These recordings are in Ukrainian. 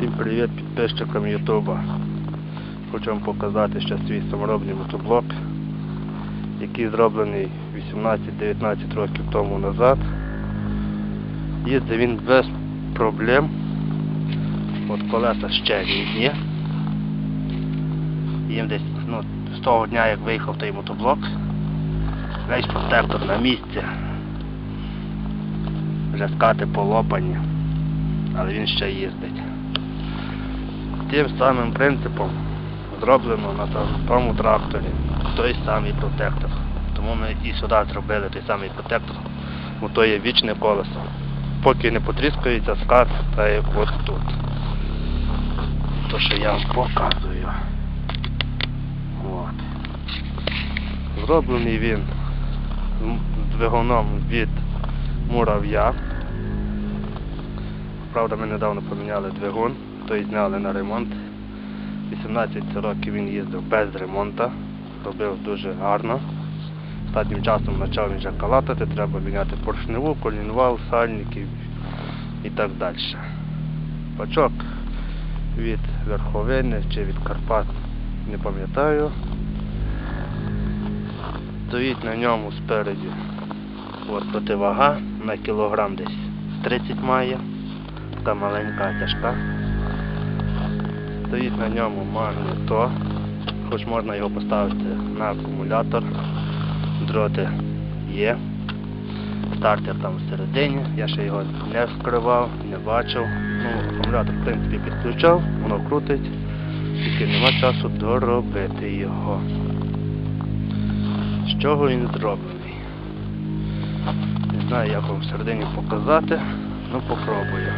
Всім привіт підписчикам Ютуба. Хочу вам показати ще свій саморобний мотоблок, який зроблений 18-19 років тому назад. Їздив він без проблем. От колеса ще рідні. Їм десь ну, з того дня, як виїхав той мотоблок, весь протектор на місці. Вже скати полопані, але він ще їздить. Тим самим принципом зроблено на та- тому тракторі той самий протектор. Тому ми і сюди зробили той самий протектор, бо то є вічне колесо. Поки не потріскається скат, так як от тут. То, що я вам показую. От. Зроблений він двигуном від мурав'я. Правда, ми недавно поміняли двигун, той зняли на ремонт. 18 років він їздив без ремонту, робив дуже гарно. Останнім часом почав він вже калатати, треба міняти поршневу, колінвал, сальників і так далі. Пачок від верховини чи від Карпат, не пам'ятаю. Стоїть на ньому спереді от противага на кілограм десь 30 має, така маленька тяжка. Стоїть на ньому магніто, хоч можна його поставити на акумулятор. Дроти є. Стартер там всередині, я ще його не вскривав, не бачив. Ну, акумулятор в принципі підключав, воно крутить, тільки нема часу доробити його. З чого він зроблений? Не знаю, як вам всередині показати, ну попробую.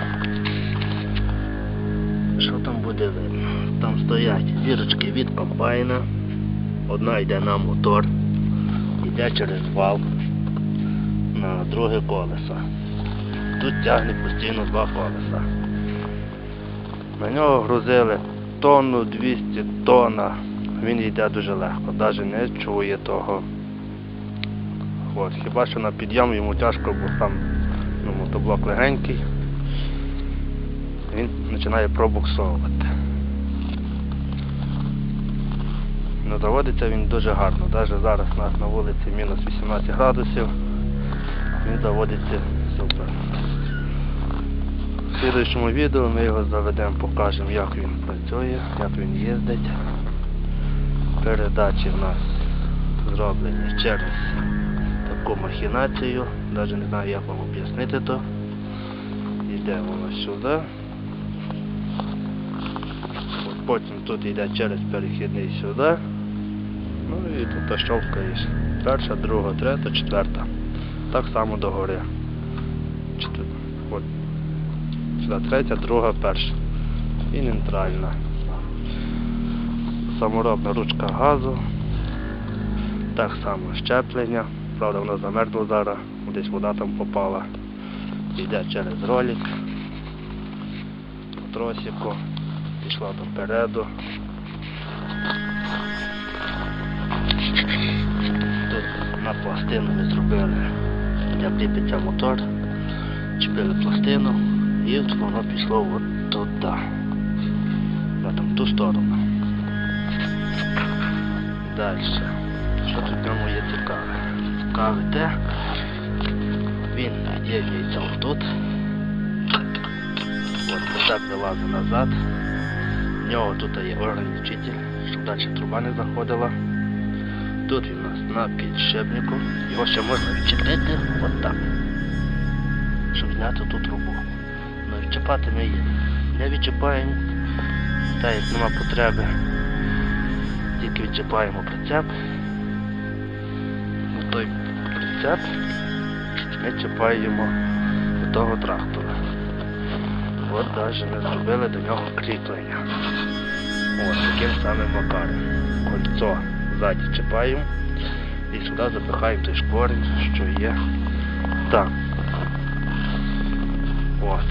Що там буде видно? Там стоять зірочки від комбайна. Одна йде на мотор, йде через вал на друге колесо. Тут тягне постійно два колеса. На нього грузили тонну 200 тонна. Він йде дуже легко, навіть не чує того. От, хіба що на підйом йому тяжко, бо сам ну, мотоблок легенький. Він починає пробуксовувати. Ну, заводиться він дуже гарно. Навіть зараз у нас на вулиці мінус 18 градусів. Він заводиться супер. В слідуючому відео ми його заведемо, покажемо, як він працює, як він їздить. Передачі в нас зроблені через таку махінацію. Навіть не знаю, як вам об'яснити то. Йде воно сюди. От Потім тут йде через перехідний сюди. Ну і тут щовкаєш. Перша, друга, третя, четверта. Так само догори. Четвер... Сюди третя, друга, перша. І нейтральна. Саморобна ручка газу. Так само щеплення. Правда, воно замерзло зараз, десь вода там попала. Йде через ролик. Тросику. Пішла допереду. Тут на пластину ми зробили, де кріпиться мотор. Чіпили пластину і от воно пішло от туди. На там ту сторону. Далі. Що тут в ньому є цікаве? Цікаве те. Він від'єднується отут. От так вилазить назад. В нього тут є ограничитель, щоб далі труба не заходила. Тут він у нас на підшипнику. Його ще можна відчепити отак. Щоб зняти ту трубу. Ну відчіпати ми її не відчіпаємо. Так як нема потреби. Тільки відчіпаємо прицеп. На той прицеп ми чіпаємо до того трактора. От навіть ми зробили до нього кріплення. Ось таким самим макаром. Кольцо ззаді чіпаємо і сюди запихаємо той шкворень, що є там. От.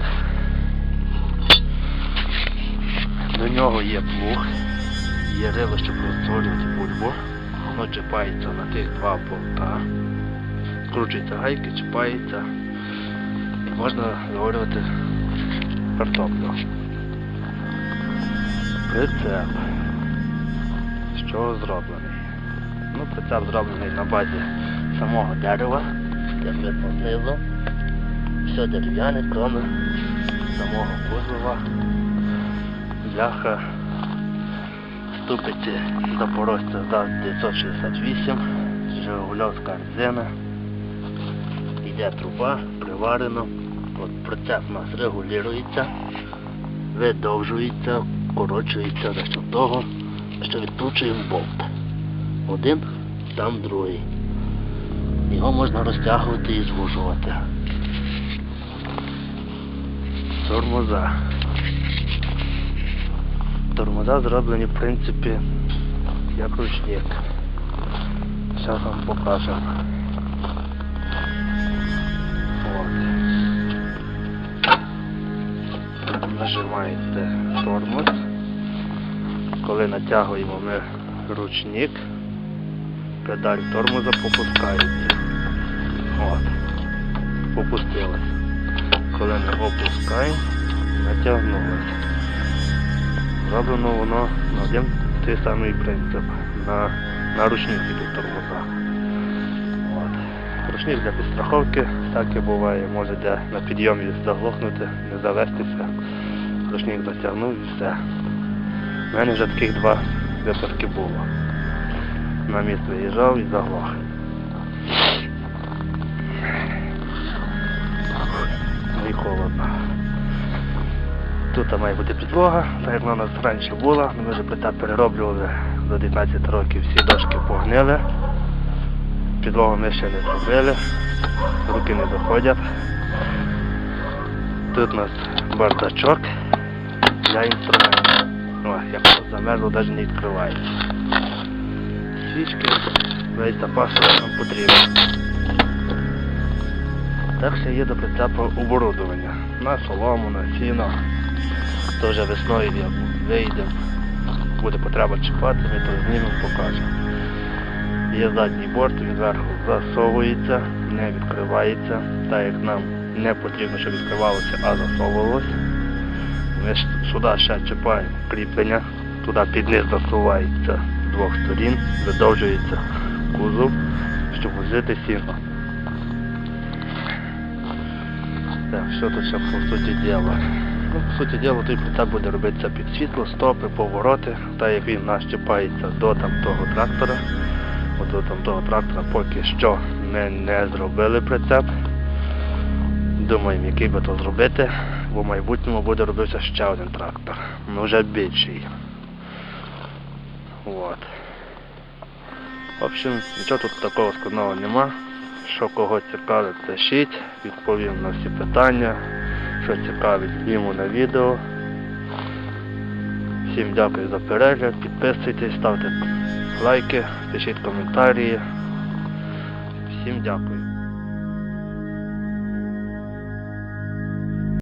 До нього є плуг, є рило, щоб розтворювати бульбу. Воно чіпається на тих два болта. Скручується гайки, чіпається. І можна заварювати картоплю. Прицеп. З чого зроблений? Ну, прицеп зроблений на базі самого дерева, як видно знизу. Все дерев'яне, кроме самого кузова. Бляха ступиці Запорожця ЗАЗ 968, Жигульовська резина. Йде труба, приварено. От прицеп у нас регулюється, видовжується, корочується за що того, що відкручуємо болт. Один, там другий. Його можна розтягувати і звужувати. Тормоза. Тормоза зроблені, в принципі, як ручник. Зараз вам покажемо. От. Нажимаєте тормоз. Коли натягуємо ми ручник, педаль тормоза попускається. От. Попустилась. Коли не опускаємо, натягнулося. Зроблено воно на один той самий принцип. На, на ручник йдуть тормоза. От. Ручник для підстраховки, всяке буває, може де на підйомі заглохнути, не завестися. Ручник затягнув і все. У мене вже таких два випадки було. На міст виїжджав і заглох. Ну і холодно. Тут має бути підлога, так як вона у нас раніше була, ми вже плита перероблювали за 19 років, всі дошки погнили. Підлогу ми ще не зробили, руки не доходять. Тут у нас бардачок для інструментів. О, як воно замерзло, навіть не відкривається. Свічки, весь запас, нам потрібно. Так ще є до прицепу оборудовання. На солому, на сіно. То вже весною як вийдемо. Буде потреба чіпати, ми то знімемо, покажемо. Є задній борт, він зверху засовується, не відкривається, так як нам не потрібно, щоб відкривалося, а засовувалося. Ми ж сюди ще чіпаємо кріплення, туди під низ засувається з двох сторін, видовжується кузов, щоб возити сіно. Так, що тут ще по суті діла? Ну, по суті діла, той прицеп буде робитися під світло, стопи, повороти, так як він нас чіпається до там того трактора. От до там того трактора поки що ми не зробили прицеп. Думаємо, який би то зробити, бо в майбутньому буде робився ще один трактор. Ну вже більший. От. В общем, нічого тут такого складного нема. Що кого цікавить, пишіть, відповім на всі питання. Що цікавить, зніму на відео. Всім дякую за перегляд, підписуйтесь, ставте лайки, пишіть коментарі. Всім дякую.